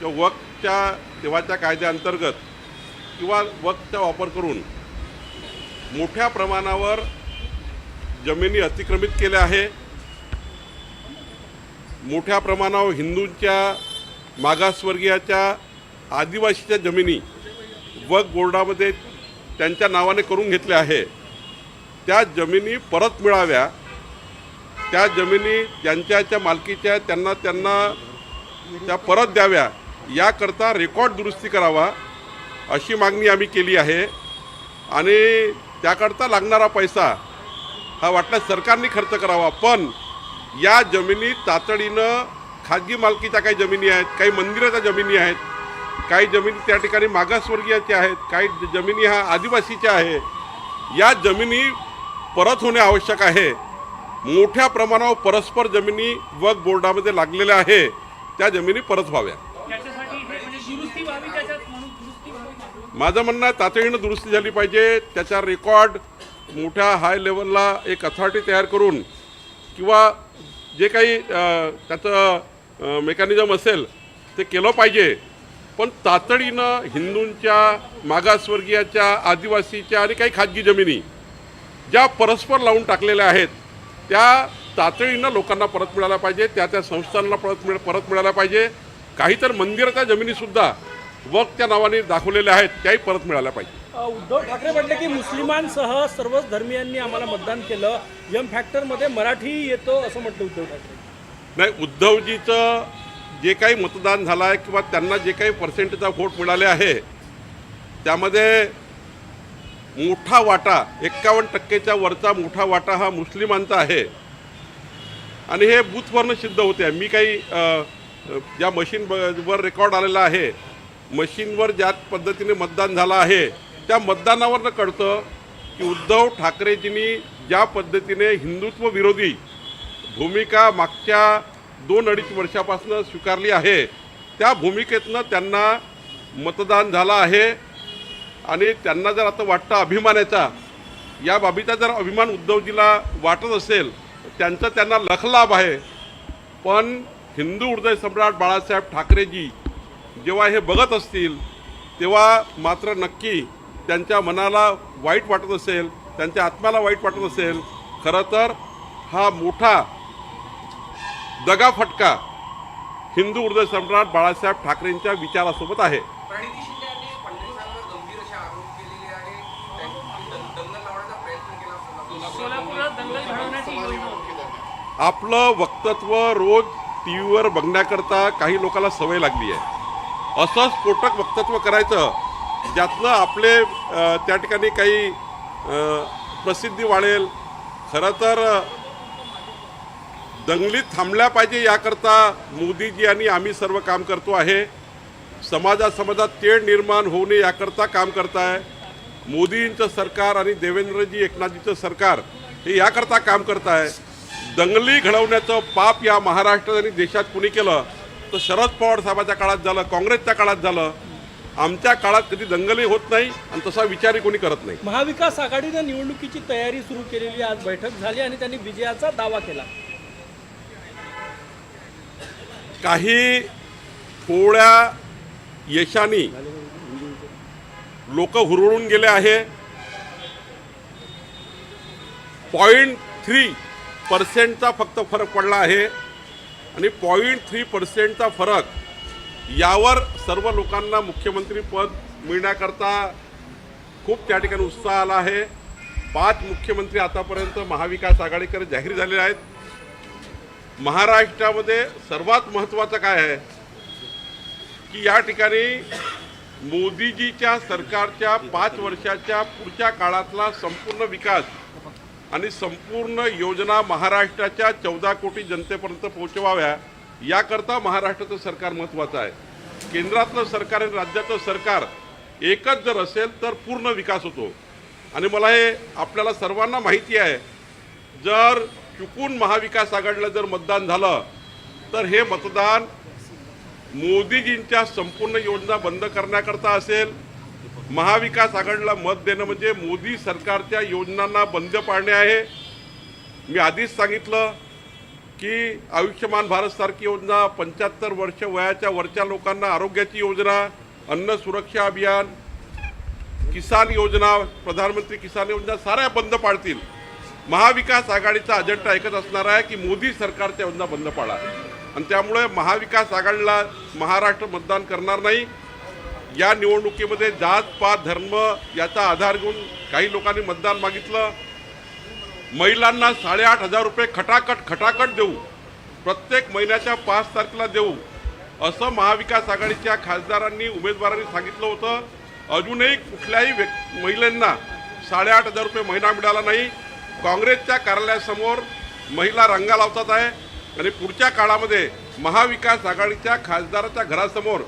किंवा वक्तच्या तेव्हाच्या कायद्याअंतर्गत किंवा वक्तचा वापर करून मोठ्या प्रमाणावर जमिनी अतिक्रमित केल्या आहे. मोठ्या प्रमाणावर हिंदूंच्या मागासवर्गीयाच्या आदिवासीच्या जमिनी वक बोर्डामध्ये त्यांच्या नावाने करून घेतल्या आहे. त्या जमिनी परत मिळाव्या. त्या जमिनी ज्यांच्या मालकीच्या त्यांना त्यांना त्या परत द्याव्या. याकरता रेकॉर्ड दुरुस्ती करावा अशी मागणी आम्ही केली आहे. आणि त्याकरता लागणारा पैसा हा वाटल्यास सरकारने खर्च करावा. पण या जमिनी तातडीनं खाजगी मालकीच्या काही जमिनी आहेत काही मंदिराच्या जमिनी आहेत काही जमिनी त्या ठिकाणी मागासवर्गीयाच्या आहेत काही जमिनी हा आदिवासीच्या आहे. या जमिनी परत होणे आवश्यक आहे. मोठ्या प्रमाणावर परस्पर जमिनी वक बोर्डामध्ये लागलेल्या आहे. त्या जमिनी परत व्हाव्या. माझं म्हणणं आहे तातडीनं दुरुस्ती झाली पाहिजे. त्याचा रेकॉर्ड मोठ्या हाय लेवलला एक अथॉरिटी तयार करून किंवा जे काही त्याचं मेकॅनिझम असेल ते केलं पाहिजे. पण तातडीनं हिंदूंच्या मागासवर्गीयाच्या आदिवासीच्या आणि काही खाजगी जमिनी ज्या परस्पर लावून टाकलेल्या आहेत त्या तातडीनं लोकांना परत मिळाल्या पाहिजे त्या त्या संस्थांना परत मिळ परत मिळाल्या पाहिजे. काही तर मंदिराच्या जमिनीसुद्धा वक्तच्या नावाने दाखवलेल्या आहेत त्याही परत मिळाल्या पाहिजे. उद्धव ठाकरे म्हटले की मुस्लिमांसह सर्वच धर्मियांनी आम्हाला मतदान केलं. यम फॅक्टरमध्ये मराठी येतो असं म्हटलं उद्धव ठाकरे. नाही उद्धवजीचं जे काही मतदान झालं आहे किंवा त्यांना जे काही पर्सेंटेजचा व्होट मिळाले आहे त्यामध्ये मोठा वाटा एक्कावन्न टक्केच्या वरचा मोठा वाटा हा मुस्लिमांचा आहे. आणि हे बूथवरनं सिद्ध होते मी काही ज्या मशीन ब- वर रेकॉर्ड आलेला आहे मशीनवर ज्या पद्धतीने मतदान झालं आहे त्या मतदानावरनं कळतं की उद्धव ठाकरेजींनी ज्या पद्धतीने हिंदुत्व विरोधी भूमिका मागच्या दोन अडीच वर्षापासून स्वीकारली आहे त्या भूमिकेतनं त्यांना मतदान झालं आहे. आणि त्यांना जर आता वाटतं अभिमानाचा या बाबीचा जर अभिमान उद्धवजीला वाटत असेल त्यांचा त्यांना लखलाभ आहे. पण हिंदू हृदय सम्राट बाळासाहेब ठाकरेजी जेव्हा हे बघत असतील तेव्हा मात्र नक्की त्यांच्या मनाला वाईट वाटत असेल त्यांच्या आत्म्याला वाईट वाटत असेल. खरं तर हा मोठा दगाफटका हिंदू हृदय सम्राट बाळासाहेब ठाकरेंच्या विचारासोबत आहे. प्रणिती शिंदे यांनी फडणवीसांवर गंभीर असे आरोप केलेले आहे त्यांनी दंग- दंगल लावण्याचा प्रयत्न केला सोलापूर सोलापुरात दंगल घडवण्याची योजना होती. आपलं वक्तत्व रोज टी व्हीवर बघण्याकरता काही लोकांना सवय लागली आहे. असं स्फोटक वक्तत्व करायचं ज्यातनं आपले त्या ठिकाणी काही प्रसिद्धी वाढेल. खरं तर दंगली दंगलीत थांबल्या पाहिजे याकरता मोदीजी आणि आम्ही सर्व काम करतो आहे. समाजासमाजात समाजात तेढ निर्माण होऊ नये याकरता काम करताय. मोदींचं सरकार आणि देवेंद्रजी एकनाथजीचं सरकार हे याकरता काम करताय. दंगली घडवण्याचं पाप या महाराष्ट्रात आणि देशात कुणी केलं तर शरद पवार साहेबाच्या काळात झालं काँग्रेसच्या काळात झालं. आमच्या काळात कधी दंगली होत नाही आणि तसा विचारही कोणी करत नाही. महाविकास आघाडीनं निवडणुकीची तयारी सुरू केलेली आज बैठक झाली आणि त्यांनी विजयाचा दावा केला. काही थोड्या यशाने लोक हुरळून गेले आहे. पॉईंट थ्री पर्सेंटचा फक्त फरक पडला आहे. आणि पॉईंट थ्री पर्सेंटचा फरक यावर सर्व लोकांना मुख्यमंत्रीपद मिळण्याकरता खूप त्या ठिकाणी उत्साह आला आहे. पाच मुख्यमंत्री आतापर्यंत महाविकास आघाडीकडे जाहीर झालेले आहेत. महाराष्ट्रामध्ये सर्वात महत्त्वाचं काय आहे? की या ठिकाणी मोदीजीच्या सरकारच्या पाच वर्षाच्या पुढच्या काळातला संपूर्ण विकास आणि संपूर्ण योजना महाराष्ट्राच्या चौदा कोटी जनतेपर्यंत पोहोचवाव्या याकरता महाराष्ट्राचं सरकार महत्त्वाचं आहे. केंद्रातलं सरकार आणि राज्याचं सरकार एकच जर असेल तर पूर्ण विकास होतो. आणि मला हे आपल्याला सर्वांना माहिती आहे जर चुकून महाविकास आघाडीला जर मतदान झालं तर हे मतदान मोदीजींच्या संपूर्ण योजना बंद करण्याकरता असेल महाविकास आघाडीला मत देणं म्हणजे मोदी सरकारच्या योजनांना बंद पाडणे आहे. मी आधीच सांगितलं की आयुष्यमान भारतसारखी योजना पंच्याहत्तर वर्ष वयाच्या वरच्या लोकांना आरोग्याची योजना अन्न सुरक्षा अभियान किसान योजना प्रधानमंत्री किसान योजना साऱ्या बंद पाडतील महाविकास आघाडीचा अजेंडा ऐकत असणार आहे की मोदी सरकारच्या योजना बंद पाडा आणि त्यामुळे महाविकास आघाडीला महाराष्ट्र मतदान करणार नाही. या निवडणुकीमध्ये जात पात धर्म याचा आधार घेऊन काही लोकांनी मतदान मागितलं. महिलांना साडेआठ हजार रुपये खटाखट खटाखट देऊ. प्रत्येक महिन्याच्या पाच तारखेला देऊ. असं महाविकास आघाडीच्या खासदारांनी उमेदवारांनी सांगितलं होतं. अजूनही कुठल्याही व्यक् महिलांना साडेआठ हजार रुपये महिना मिळाला नाही. काँग्रेसच्या कार्यालयासमोर महिला रंगा लावतात आहे. आणि पुढच्या काळामध्ये महाविकास आघाडीच्या खासदाराच्या घरासमोर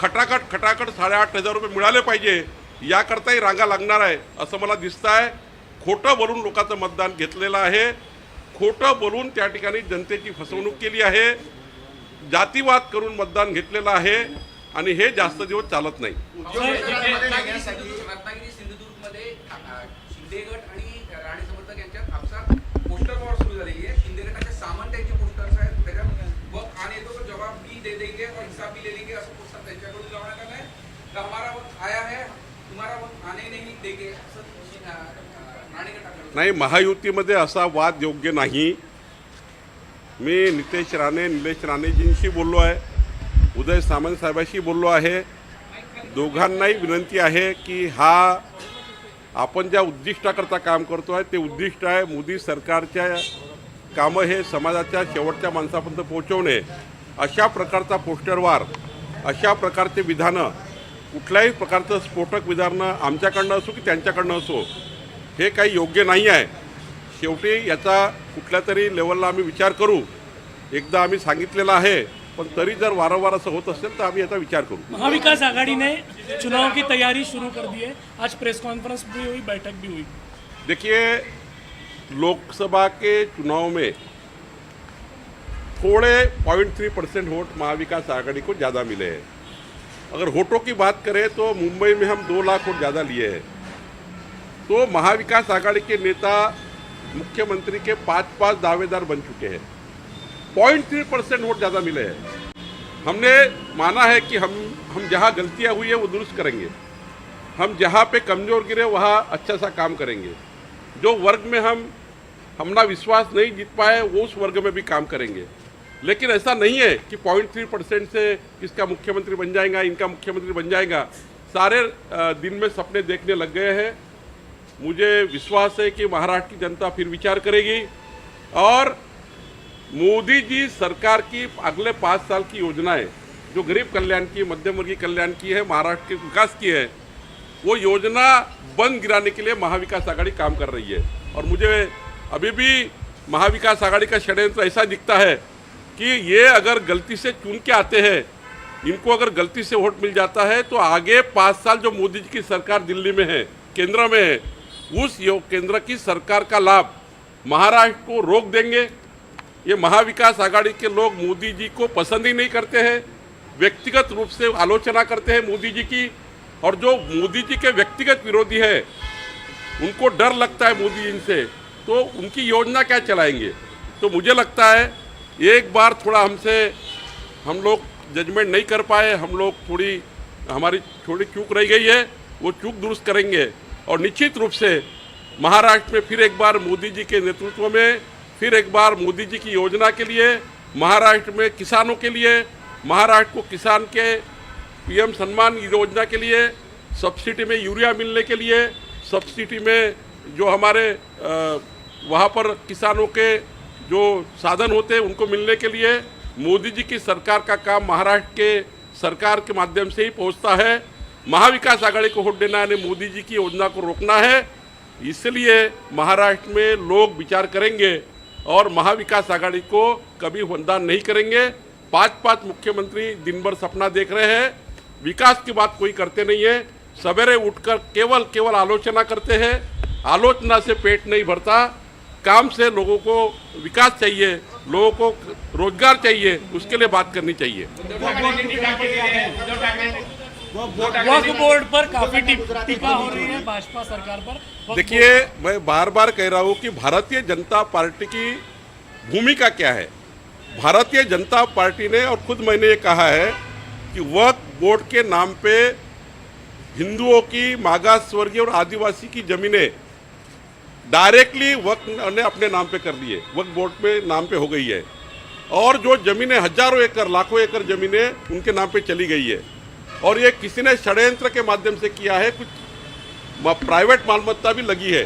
खटाखट खटाखट साडेआठ हजार रुपये मिळाले पाहिजे. याकरताही रांगा लागणार आहे असं मला दिसतं आहे खोटं बोलून लोकांचं मतदान घेतलेलं आहे. खोटं बोलून त्या ठिकाणी जनतेची फसवणूक केली आहे. जातीवाद करून मतदान घेतलेलं आहे आणि हे जास्त दिवस चालत नाही. रत्नागिरी सिंधुदुर्ग सामंत यांचे पोस्टर्स आहेत. त्याच्यात वक्त आने दो तो जवाब भी दे देंगे और हिसाब भी ले लेंगे असं त्यांच्याकडून लावण्यात आलं आहे तर हमारा वक्त आया है तुम्हाला वक्त आने नहीं देगे असं नाही महायुतीमध्ये असा वाद योग्य नाही. मी नितेश राणे निलेश राणेजींशी बोललो आहे. उदय सामंत साहेबाशी बोललो आहे. दोघांनाही विनंती आहे की हा आपण ज्या उद्दिष्टाकरता काम करतो आहे ते उद्दिष्ट आहे मोदी सरकारच्या कामं हे समाजाच्या शेवटच्या माणसापर्यंत पोहोचवणे. अशा प्रकारचा पोस्टरवार अशा प्रकारचे विधानं कुठल्याही प्रकारचं स्फोटक विधानं आमच्याकडनं असो की त्यांच्याकडनं असो हे काही योग्य नाही आहे. शेवटी याचा कुठल्या तरी लेवलला आम्ही विचार करू. एकदा आम्ही सांगितलेलं आहे पण तरी जर वारंवार असं होत असेल तर आम्ही याचा विचार करू. महाविकास आघाड़ी ने चुनाव की तैयारी शुरू कर दी है आज प्रेस कॉन्फ्रेंस भी हुई बैठक भी हुई. देखिए लोकसभा के चुनाव में थोड़े point three percent vote Maha Vikas Aghadi को ज़्यादा मिले हैं। अगर वोटों की बात करें तो मुंबई में हम दो लाख वोट ज़्यादा लिए हैं। तो महाविकास आघाड़ी के नेता, मुख्यमंत्री के पाँच पाँच दावेदार बन चुके हैं। पॉइंट थ्री परसेंट वोट ज़्यादा मिले हैं। हमने माना है कि हम हम जहाँ गलतियाँ हुई है, वो दुरुस्त करेंगे। हम जहाँ पे कमज़ोर गिरे, वहाँ अच्छा सा काम करेंगे। जो वर्ग में हम अपना विश्वास नहीं जीत पाए, वो उस वर्ग में भी काम करेंगे। लेकिन ऐसा नहीं है कि पॉइंट थ्री परसेंट से किसका मुख्यमंत्री बन जाएगा, इनका मुख्यमंत्री बन जाएगा। सारे दिन में सपने देखने लग गए हैं। मुझे विश्वास है कि महाराष्ट्र की जनता फिर विचार करेगी। और मोदी जी सरकार की अगले पाँच साल की योजनाएँ, जो गरीब कल्याण की, मध्यम वर्गीय कल्याण की है, महाराष्ट्र के विकास की है, वो योजना बंद गिराने के लिए महाविकास आघाड़ी काम कर रही है। और मुझे अभी भी महाविकास आघाड़ी का षड्यंत्र ऐसा दिखता है कि ये अगर गलती से चुन के आते हैं, इनको अगर गलती से वोट मिल जाता है तो आगे पाँच साल जो मोदी जी की सरकार दिल्ली में है, केंद्र में है, उस केंद्र की सरकार का लाभ महाराष्ट्र को रोक देंगे। ये महाविकास आघाड़ी के लोग मोदी जी को पसंद ही नहीं करते हैं, व्यक्तिगत रूप से आलोचना करते हैं मोदी जी की, और जो मोदी जी के व्यक्तिगत विरोधी है, उनको डर लगता है मोदी जी से तो उनकी योजना क्या चलाएँगे? तो मुझे लगता है एक बार थोड़ा हमसे, हम लोग जजमेंट नहीं कर पाए, हम लोग थोड़ी, हमारी थोड़ी चूक रह गई है, वो चूक दुरुस्त करेंगे। और निश्चित रूप से महाराष्ट्र में फिर एक बार मोदी जी के नेतृत्व में, फिर एक बार मोदी जी की योजना के लिए, महाराष्ट्र में किसानों के लिए, महाराष्ट्र को किसान के पीएम सम्मान योजना के लिए सब्सिडी में यूरिया मिलने के लिए सब्सिडी में जो हमारे वहाँ पर किसानों के जो साधन होते हैं उनको मिलने के लिए मोदी जी की सरकार का काम महाराष्ट्र के सरकार के माध्यम से ही पहुँचता है। महाविकास आघाड़ी को वोट देना यानी मोदी जी की योजना को रोकना है। इसलिए महाराष्ट्र में लोग विचार करेंगे और महाविकास आघाड़ी को कभी मतदान नहीं करेंगे। पाँच पाँच मुख्यमंत्री दिन भर सपना देख रहे हैं। विकास की बात कोई करते नहीं है। सवेरे उठकर केवल केवल आलोचना करते हैं। आलोचना से पेट नहीं भरता। काम से लोगों को विकास चाहिए लोगों को रोज़गार चाहिए उसके लिए बात करनी चाहिए। वक्फ बोर्ड पर काफ़ी टीका हो रही है भाजपा सरकार पर। देखिए मैं बार बार कह रहा हूँ कि भारतीय जनता पार्टी की भूमिका क्या है? भारतीय जनता पार्टी ने और खुद मैंने ये कहा है कि वक्फ बोर्ड के नाम पे हिंदुओं की मागास वर्गीय और आदिवासी की जमीनें डायरेक्टली वक्त ने अपने नाम पे कर ली है वक्त बोर्ड पे नाम पे हो गई है। और जो जमीनें, हज़ारों एकड़, लाखों एकड़ जमीनें उनके नाम पे चली गई है। और ये किसी ने षड्यंत्र के माध्यम से किया है, कुछ प्राइवेट मालमत्ता भी लगी है।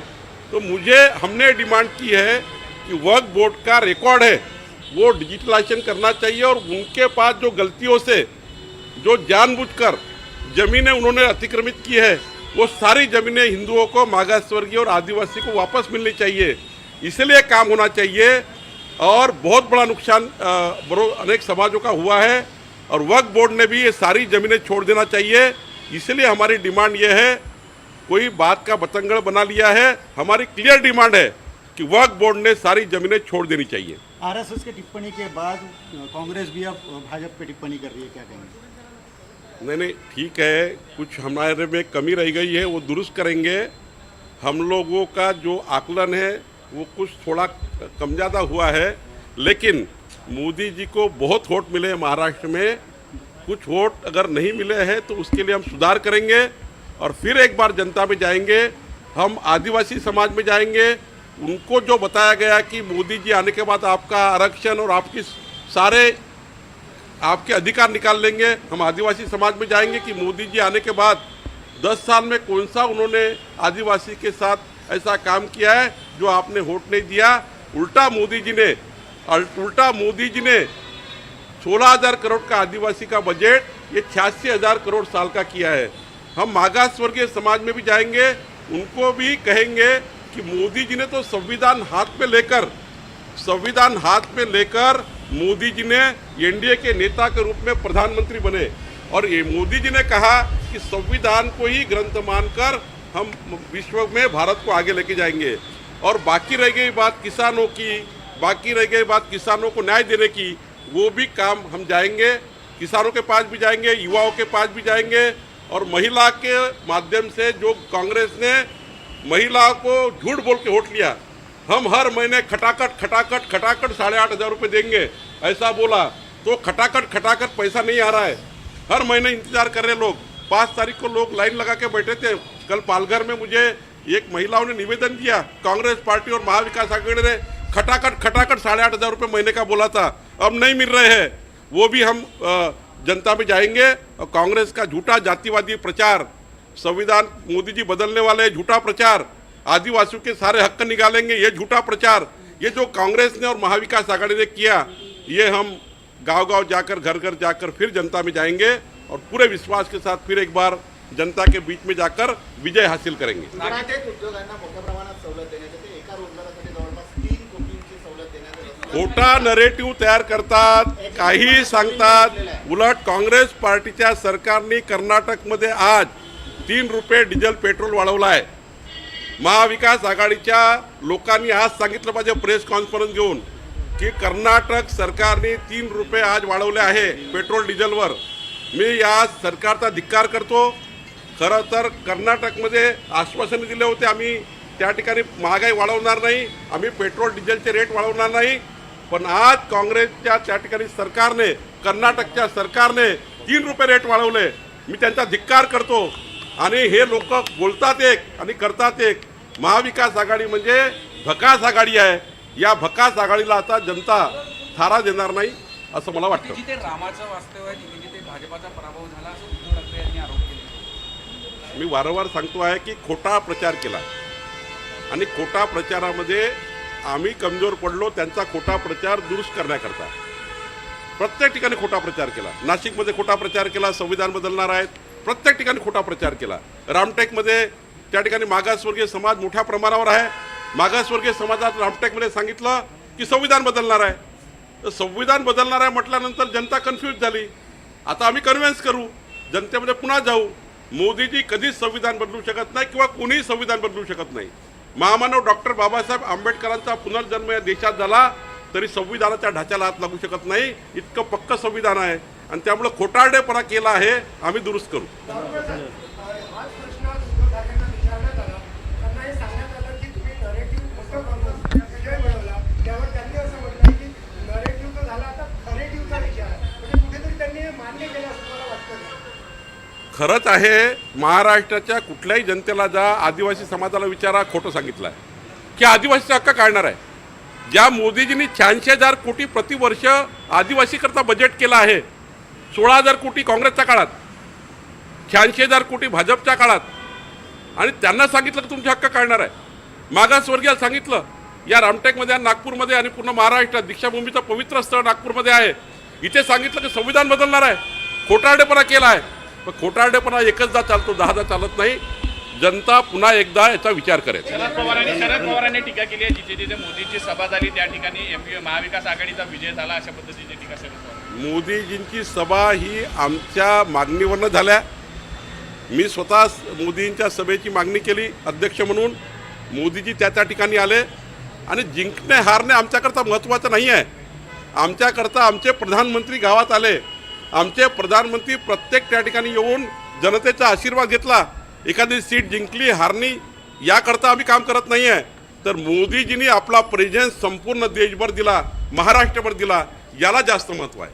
तो मुझे, हमने डिमांड की है कि वर्क बोर्ड का रिकॉर्ड है, वो डिजिटलाइजेशन करना चाहिए और उनके पास जो गलतियों से, जो जानबूझकर जमीनें उन्होंने अतिक्रमित की है वो सारी जमीनें हिंदुओं को मागास वर्गीय और आदिवासी को वापस मिलनी चाहिए। इसलिए काम होना चाहिए और बहुत बड़ा नुकसान अनेक समाजों का हुआ है और वक्फ बोर्ड ने भी ये सारी जमीनें छोड़ देना चाहिए। इसलिए हमारी डिमांड ये है, कोई बात का बतंगड़ बना लिया है। हमारी क्लियर डिमांड है कि वक्फ बोर्ड ने सारी जमीनें छोड़ देनी चाहिए। आरएसएस की टिप्पणी के बाद, कांग्रेस भी अब भाजपा पे टिप्पणी कर रही है, क्या कहेंगे? नहीं नहीं, ठीक है, कुछ हमारे में कमी रह गई है, वो दुरुस्त करेंगे। हम लोगों का जो आकलन है, वो कुछ थोड़ा कम ज़्यादा हुआ है, लेकिन मोदी जी को बहुत वोट मिले हैं महाराष्ट्र में। कुछ वोट अगर नहीं मिले हैं तो उसके लिए हम सुधार करेंगे और फिर एक बार जनता में जाएँगे। हम आदिवासी समाज में जाएँगे। उनको जो बताया गया कि मोदी जी आने के बाद आपका आरक्षण और आपकी सारे आपके अधिकार निकाल लेंगे। हम आदिवासी समाज में जाएँगे कि मोदी जी आने के बाद 10 साल में कौन सा उन्होंने आदिवासी के साथ ऐसा काम किया है जो आपने वोट नहीं दिया? उल्टा मोदी जी ने उल्टा मोदी जी ने सोलह हज़ार करोड़ का आदिवासी का बजट, ये छियासी हज़ार करोड़ साल का किया है। हम मागास वर्गीय समाज में भी जाएँगे, उनको भी कहेंगे कि मोदी जी ने तो संविधान हाथ में लेकर, संविधान हाथ में लेकर मोदी जी ने एनडीए के नेता के रूप में प्रधानमंत्री बने। और ये मोदी जी ने कहा कि संविधान को ही ग्रंथ मानकर हम विश्व में भारत को आगे लेके जाएँगे। और बाकी रह गई बात किसानों की, बाकी रह गई बात किसानों को न्याय देने की, वो भी काम हम जाएँगे। किसानों के पास भी जाएँगे, युवाओं के पास भी जाएँगे। और महिला के माध्यम से जो कांग्रेस ने महिला को झूठ बोल के वोट लिया हम हर महीने खटाखट खटाखट खटाखट साढ़े आठ हज़ार रुपये देंगे। ऐसा बोला तो खटाखट खटाखट पैसा नहीं आ रहा है। हर महीने इंतज़ार कर रहे लोग। पाँच तारीख को लोग लाइन लगा के बैठे थे। कल पालघर में मुझे एक महिलाओं ने निवेदन दिया, कांग्रेस पार्टी और महाविकास आघाड़ी ने खटाखट खटाखट साढ़े आठ हज़ार रुपये महीने का बोला था। अब नहीं मिल रहे हैं। वो भी हम जनता में जाएँगे। और कांग्रेस का झूठा जातिवादी प्रचार, संविधान मोदी जी बदलने वाले झूठा प्रचार। आदिवासियों के सारे हक निकालेंगे ये झूठा प्रचार। ये जो कांग्रेस ने और महाविकास आघाड़ी ने किया ये हम गाँव गाँव जाकर घर घर जाकर फिर जनता में जाएँगे और पूरे विश्वास के साथ फिर एक बार जनता के बीच में जाकर विजय हासिल करेंगे। खोटा नरेटिव्ह तयार करतात काही सांगतात. उलट काँग्रेस पार्टीच्या सरकारने कर्नाटकमध्ये आज तीन रुपये डिझेल पेट्रोल वाढवलं आहे. महाविकास आघाडीच्या लोकांनी आज सांगितलं पाहिजे प्रेस कॉन्फरन्स घेऊन की कर्नाटक सरकारने तीन रुपये आज वाढवले आहे पेट्रोल डिझेलवर. मी या सरकारचा धिक्कार करतो. खरं तर कर्नाटकमध्ये आश्वासन दिले होते आम्ही त्या ठिकाणी महागाई वाढवणार नाही आम्ही पेट्रोल डिझेलचे रेट वाढवणार नाही. पण आज काँग्रेसच्या त्या ठिकाणी सरकारने कर्नाटकच्या सरकारने तीन रुपये रेट वाढवले. मी त्यांचा धिक्कार करतो. आणि हे लोक बोलतात एक आणि करतात एक. महाविकास आघाडी म्हणजे भकास आघाडी आहे. या भकास आघाडीला आता जनता थारा देणार नाही असं मला वाटतं. केले. मी वारंवार सांगतो आहे की खोटा प्रचार केला. आणि खोटा प्रचारामध्ये आम्ही कमजोर पडलो त्यांचा खोटा प्रचार दुरुस्त करण्याकरता. प्रत्येक ठिकाणी खोटा प्रचार केला. नाशिकमध्ये खोटा प्रचार केला संविधान बदलणार आहेत. प्रत्येक ठिकाणी खोटा प्रचार केला. रामटेकमध्ये त्या ठिकाणी मागासवर्गीय समाज मोठ्या प्रमाणावर आहे. मागासवर्गीय समाजात रामटेकमध्ये सांगितलं की संविधान बदलणार आहे. तर संविधान बदलणार आहे म्हटल्यानंतर जनता कन्फ्यूज झाली. आता आम्ही कन्व्हिन्स करू. जनतेमध्ये पुन्हा जाऊ. मोदीजी कधीच संविधान बदलू शकत नाही किंवा कोणीही संविधान बदलू शकत नाही. महामानव डॉक्टर बाबासाहेब आंबेडकरांचा पुनर्जन्म या देशात झाला तरी संविधानाच्या ढाच्याला हात लागू शकत नाही. इतकं पक्क संविधान आहे. आणि त्यामुळं खोटारडेपणा केला आहे आम्ही दुरुस्त करू. खरंच आहे महाराष्ट्राच्या कुठल्याही जनतेला जा आदिवासी समाजाला विचारा खोटं सांगितलं आहे. की आदिवासीचा हक्क काढणार आहे. ज्या मोदीजींनी शहाऐंशी हजार कोटी प्रतिवर्ष आदिवासीकरता बजेट केलं आहे सोळा हजार कोटी काँग्रेसच्या काळात शहाऐंशी हजार कोटी भाजपच्या काळात. आणि त्यांना सांगितलं की तुमचे हक्क काढणार आहे. मागासवर्गीयाला सांगितलं या रामटेकमध्ये आणि नागपूरमध्ये आणि पूर्ण महाराष्ट्रात दीक्षाभूमीचं पवित्र स्थळ नागपूरमध्ये आहे. इथे सांगितलं की संविधान बदलणार आहे. खोटारडेपणा केला आहे. पण खोटारडेपणा एकचदा चालतो दहादा चालत नाही. जनता पुन्हा एकदा याचा विचार करेल. शरद पवारांनी शरद पवारांनी टीका केली आहे जिथे जिथे मोदींची सभा झाली त्या ठिकाणी एमपी महाविकास आघाडीचा विजय झाला अशा पद्धतीची टीका शरद मोदीजींची सभा ही आमच्या मागणीवरनं झाल्या. मी स्वतः मोदींच्या सभेची मागणी केली अध्यक्ष म्हणून. मोदीजी त्या त्या ठिकाणी आले. आणि जिंकणे हारणे आमच्याकरता महत्त्वाचं नाही आहे. आमच्याकरता आमचे प्रधानमंत्री गावात आले. आमचे प्रधानमंत्री प्रत्येक त्या ठिकाणी येऊन जनतेचा आशीर्वाद घेतला. एखादी सीट जिंकली हारणी याकरता आम्ही काम करत नाही आहे तर मोदीजींनी आपला प्रेझेन्स संपूर्ण देशभर दिला महाराष्ट्रभर दिला. याला जास्त महत्त्व आहे.